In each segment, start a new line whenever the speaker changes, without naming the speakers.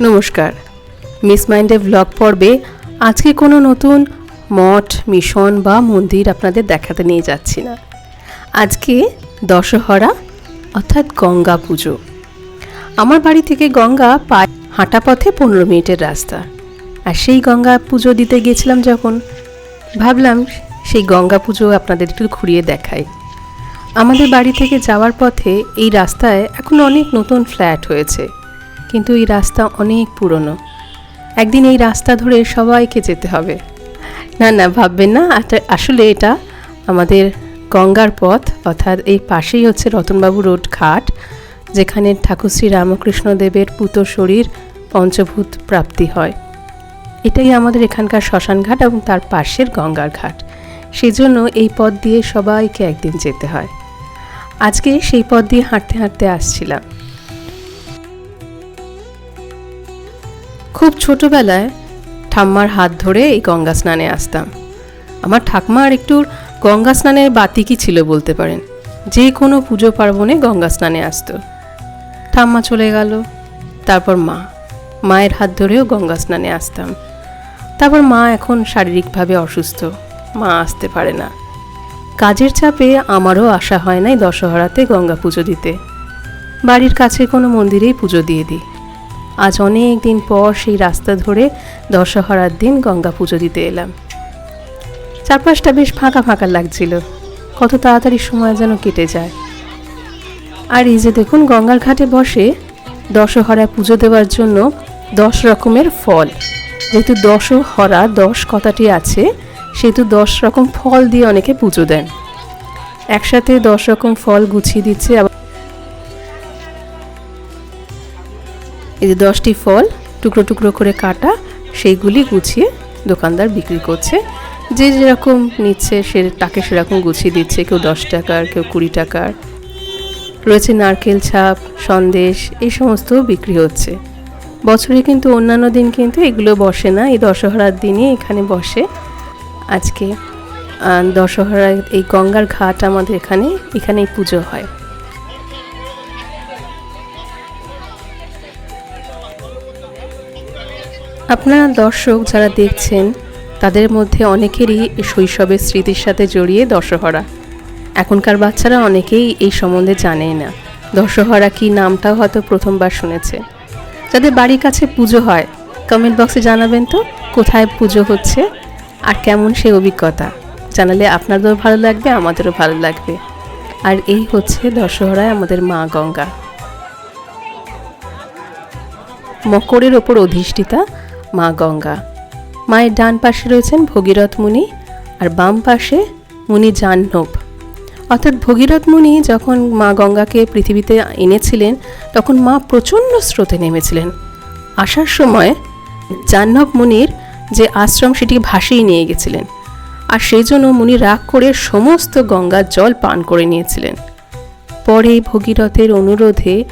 নমস্কার। মিস মাইন্ডে ব্লগ পর্বে আজকে কোনো নতুন মঠ, মিশন বা মন্দির আপনাদের দেখাতে নিয়ে যাচ্ছি না। আজকে দশহরা, অর্থাৎ গঙ্গা পুজো। আমার বাড়ি থেকে গঙ্গা পায়ে হাঁটা পথে পনেরো মিনিটের রাস্তা। আর সেই গঙ্গা পুজো দিতে গিয়েছিলাম যখন, ভাবলাম সেই গঙ্গা পুজো আপনাদের একটু ঘুরিয়ে দেখাই। আমাদের বাড়ি থেকে যাওয়ার পথে এই রাস্তায় এখন অনেক নতুন ফ্ল্যাট হয়েছে। কিন্তু এই রাস্তা অনেক পুরনো। একদিন এই রাস্তা ধরে সবাইকে যেতে হবে। না না, ভাববেন না। আসলে এটা আমাদের গঙ্গার পথ, অর্থাৎ এই পাশেই হচ্ছে রতনবাবু রোড ঘাট, যেখানে ঠাকুর শ্রী রামকৃষ্ণ দেবের পুত শরীর পঞ্চভূত প্রাপ্তি হয়। এটাই আমাদের এখানকার শ্মশান ঘাট এবং তার পাশের গঙ্গার ঘাট। সেই জন্য এই পথ দিয়ে সবাইকে একদিন যেতে হয়। আজকে সেই পথ দিয়ে হাঁটতে হাঁটতে আসছিলাম। খুব ছোটবেলায় ঠাম্মার হাত ধরে এই গঙ্গা স্নানে আসতাম। আমার ঠাকমার একটু গঙ্গা স্নানের বাতিকই ছিল বলতে পারেন? যে কোনো পুজো পার্বণে গঙ্গা স্নানে আসতো। ঠাম্মা চলে গেল, তারপর মা। মায়ের হাত ধরেও গঙ্গা স্নানে আসতাম। তারপর মা এখন শারীরিকভাবে অসুস্থ, মা আসতে পারে না। কাজের চাপে আমারও আশা হয় নাই দশহরাতে গঙ্গা পুজো দিতে। বাড়ির কাছে কোনো মন্দিরেই পুজো দিয়ে দিই। আজ অনেক দিন পর সেই রাস্তা ধরে দশহরার দিন গঙ্গা পুজো দিতে এলাম। চারপাশটা বেশ ফাঁকা ফাঁকা লাগছিল। কত তাড়াতাড়ি সময় যেন কেটে যায়। আর এই যে দেখুন, গঙ্গার ঘাটে বসে দশহরায় পুজো দেওয়ার জন্য দশ রকমের ফল। যেহেতু দশহরা দশ কথাটি আছে, সেহেতু দশ রকম ফল দিয়ে অনেকে পুজো দেন। একসাথে দশ রকম ফল গুছিয়ে দিচ্ছে আবার এই যে দশটি ফল টুকরো টুকরো করে কাটা সেইগুলি গুছিয়ে দোকানদার বিক্রি করছে। যে যেরকম নিচ্ছে সে তাকে সেরকম গুছিয়ে দিচ্ছে। কেউ দশ টাকার কেউ কুড়ি টাকার। রয়েছে নারকেল ছাপ সন্দেশ এই সমস্ত বিক্রি হচ্ছে। বছরে কিন্তু অন্যান্য দিন কিন্তু এগুলো বসে না। এই দশহরার দিনই এখানে বসে। আজকে আহ, দশহরার এই গঙ্গার ঘাট আমাদের এখানে এখানেই পুজো হয়। আপনারা দর্শক যারা দেখছেন, তাদের মধ্যে অনেকেরই শৈশবের স্মৃতির সাথে জড়িয়ে দশহরা। এখনকার বাচ্চারা অনেকেই এই সম্বন্ধে জানেই না। দশহরা কি নামটাও হয়তো প্রথমবার শুনেছে। যাদের বাড়ির কাছে পুজো হয় কমেন্ট বক্সে জানাবেন তো, কোথায় পুজো হচ্ছে আর কেমন সেই অভিজ্ঞতা। জানালে আপনাদেরও ভালো লাগবে, আমাদেরও ভালো লাগবে। আর এই হচ্ছে দশহরায় আমাদের মা গঙ্গা। মকরের ওপর অধিষ্ঠিতা মা গঙ্গা। মায়ের ডান পাশে রয়েছেন ভগীরথ মুনি আর বাম পাশে মুনি জাহ্নব। অর্থাৎ ভগীরথ মুনি যখন মা গঙ্গাকে পৃথিবীতে এনেছিলেন, তখন মা প্রচণ্ড স্রোতে নেমেছিলেন। আসার সময় জাহ্নব মুনির যে আশ্রম সেটি ভাসিয়ে নিয়ে গেছিলেন আর সেই জন্য মুনি রাগ করে সমস্ত গঙ্গার জল পান করে নিয়েছিলেন। পরে ভগীরথের অনুরোধে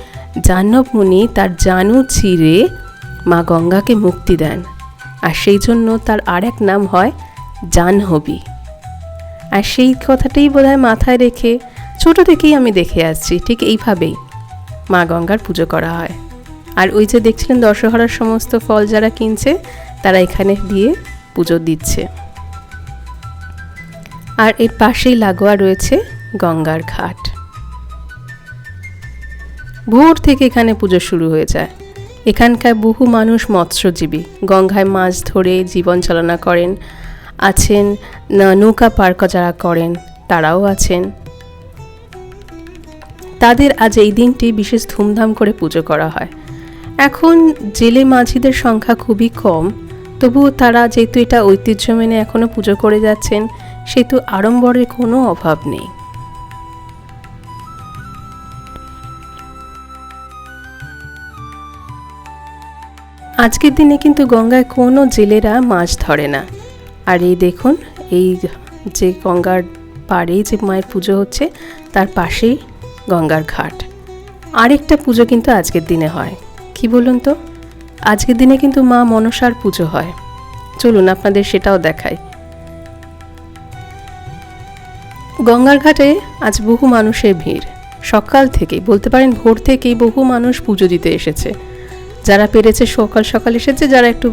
জাহ্নব মুনি তার জানু চিরে মা গঙ্গাকে মুক্তি দেন। আর সেই জন্য তার আর এক নাম হয় জাহ্নবী। আর সেই কথাটাই বোধহয় মাথায় রেখে ছোট থেকেই আমি দেখে আসছি, ঠিক এইভাবেই মা গঙ্গার পুজো করা হয়। আর ওই যে দেখছিলেন দশহরার সমস্ত ফল যারা কিনছে, তারা এখানে দিয়ে পুজো দিচ্ছে। আর এর পাশেই লাগোয়া রয়েছে গঙ্গার ঘাট। ভোর থেকে এখানে পুজো শুরু হয়ে যায়। এখানকার বহু মানুষ মৎস্যজীবী। গঙ্গায় মাছ ধরে জীবন চালনা করেন, আছেন নৌকা পার ক- যারা করেন, তারাও আছেন। তাদের আজ এই দিনটি বিশেষ ধুমধাম করে পুজো করা হয়। এখন জেলে মাঝিদের সংখ্যা খুবই কম, তবুও তারা যেহেতু এটা ঐতিহ্য মেনে এখনও পুজো করে যাচ্ছেন, সেহেতু আড়ম্বরের কোনো অভাব নেই। আজকের দিনে কিন্তু গঙ্গায় কোনো জেলেরা মাছ ধরে না। আর এই দেখুন, এই যে গঙ্গার পাড়েই যে মায়ের পুজো হচ্ছে, তার পাশেই গঙ্গার ঘাট। আরেকটা পুজো কিন্তু আজকের দিনে হয়। কি বলুন তো? আজকের দিনে কিন্তু মা মনসার পুজো হয়। চলুন আপনাদের সেটাও দেখাই। গঙ্গার ঘাটে আজ বহু মানুষের ভিড়। সকাল থেকেই, বলতে পারেন ভোর থেকেই বহু মানুষ পুজো দিতে এসেছে। যারা পেরেছে সকাল সকাল এসেছে, যারা একটু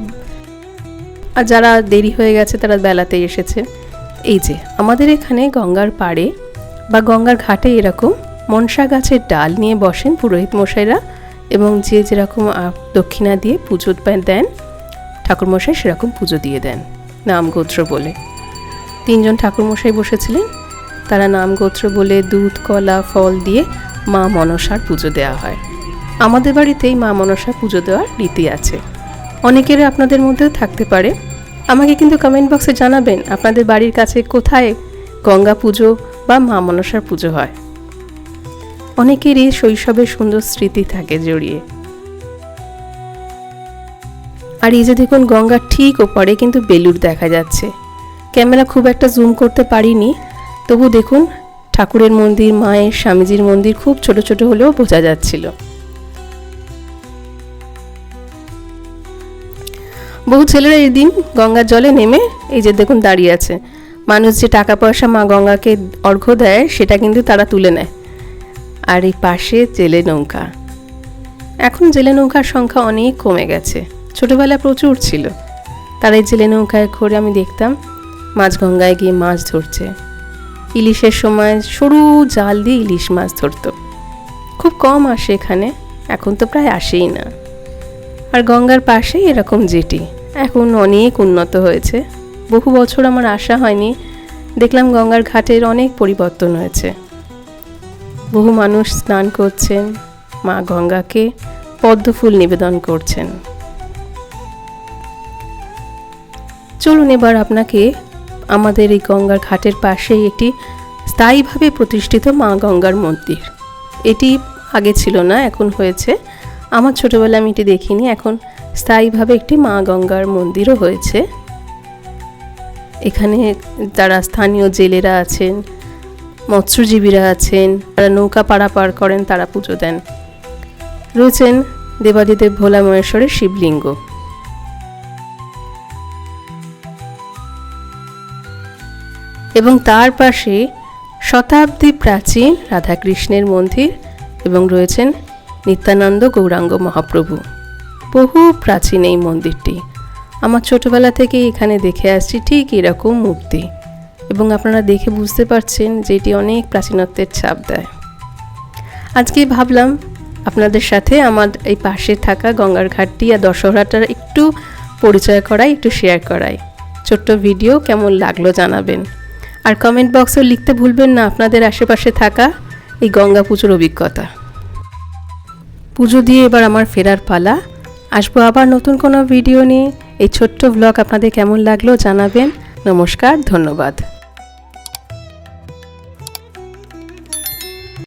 আর যারা দেরি হয়ে গেছে, তারা বেলাতেই এসেছে। এই যে, আমাদের এখানে গঙ্গার পাড়ে বা গঙ্গার ঘাটে এরকম মনসা গাছের ডাল নিয়ে বসেন পুরোহিত মশাইরা এবং যে যেরকম দক্ষিণা দিয়ে পুজো দেন ঠাকুরমশাই সেরকম পুজো দিয়ে দেন, নাম গোত্র বলে। তিনজন ঠাকুরমশাই বসেছিলেন, তারা নাম গোত্র বলে দুধ, কলা, ফল দিয়ে মা মনসার পুজো দেওয়া হয়। আমাদের বাড়িতেই মা মনসা পুজো দেওয়ার রীতি আছে। অনেকের আপনাদের মধ্যেও থাকতে পারে। আমাকে কিন্তু কমেন্ট বক্সে জানাবেন আপনাদের বাড়ির কাছে কোথায় গঙ্গা পুজো বা মা মনসার পুজো হয়। অনেকেরই শৈশবের সুন্দর স্মৃতি থাকে জড়িয়ে। আর এই যে দেখুন গঙ্গার ঠিক ওপরে কিন্তু বেলুর দেখা যাচ্ছে। ক্যামেরা খুব একটা জুম করতে পারিনি। তবু দেখুন ঠাকুরের মন্দির, মায়ের, স্বামীজির মন্দির খুব ছোট ছোট হলেও বোঝা যাচ্ছিল। বহু ছেলেরা এই দিন গঙ্গার জলে নেমে এই যে দেখুন দাঁড়িয়ে আছে। মানুষ যে টাকা পয়সা মা গঙ্গাকে অর্ঘ্য দেয়, সেটা কিন্তু তারা তুলে নেয়। আর এই পাশে জেলে নৌকা। এখন জেলে নৌকার সংখ্যা অনেক কমে গেছে। ছোটবেলায় প্রচুর ছিল। তারা এই জেলে নৌকায় করে আমি দেখতাম মাঝগঙ্গায় গিয়ে মাছ ধরছে। ইলিশের সময় সরু জাল দিয়ে ইলিশ মাছ ধরতো। খুব কম আসে এখানে, এখন তো প্রায় আসেই না। আর গঙ্গার পাশেই এরকম জেটি। এখন অনেক উন্নত হয়েছে। বহু বছর আমার আশা হয়নি। দেখলাম গঙ্গার ঘাটের অনেক পরিবর্তন হয়েছে। বহু মানুষ স্নান করছেন, মা গঙ্গাকে পদ্মফুল নিবেদন করছেন। চলুন এবার আপনাকে আমাদের এই গঙ্গার ঘাটের পাশেই একটি স্থায়ীভাবে প্রতিষ্ঠিত মা গঙ্গার মন্দির। এটি আগে ছিল না, এখন হয়েছে আমার ছোটোবেলায় আমি এটি দেখিনি, এখন স্থায়ীভাবে একটি মা গঙ্গার মন্দিরও হয়েছে। এখানে তারা স্থানীয় জেলেরা আছেন, মৎস্যজীবীরা আছেন তারা নৌকা পারাপার করেন, তারা পুজো দেন। রয়েছেন দেবাদিদেব ভোলা মহেশ্বরের শিবলিঙ্গ। এবং তার পাশে শতাব্দী প্রাচীন রাধাকৃষ্ণের মন্দির এবং রয়েছেন নিত্যানন্দ গৌরাঙ্গ মহাপ্রভু। বহু প্রাচীন এই মন্দিরটি। আমার ছোটবেলা থেকে এখানে দেখে আসছি ঠিক এরকম মূর্তি। এবং আপনারা দেখে বুঝতে পারছেন যে এটি অনেক প্রাচীনত্বের ছাপ দেয়। আজকে ভাবলাম আপনাদের সাথে আমার এই পাশে থাকা গঙ্গার ঘাটটি আর দশহরাটার একটু পরিচয় করাই, একটু শেয়ার করাই। ছোট্ট ভিডিও কেমন লাগল জানাবেন। আর কমেন্ট বক্সেও লিখতে ভুলবেন না, আপনাদের আশেপাশে থাকা এই গঙ্গা পুজোর অভিজ্ঞতা। পুজো দিয়ে এবার আমার ফেরার পালা। আসব আবার নতুন কোনো ভিডিও নিয়ে। এই ছোট্ট ব্লগ আপনাদের কেমন লাগল জানাবেন। নমস্কার, ধন্যবাদ।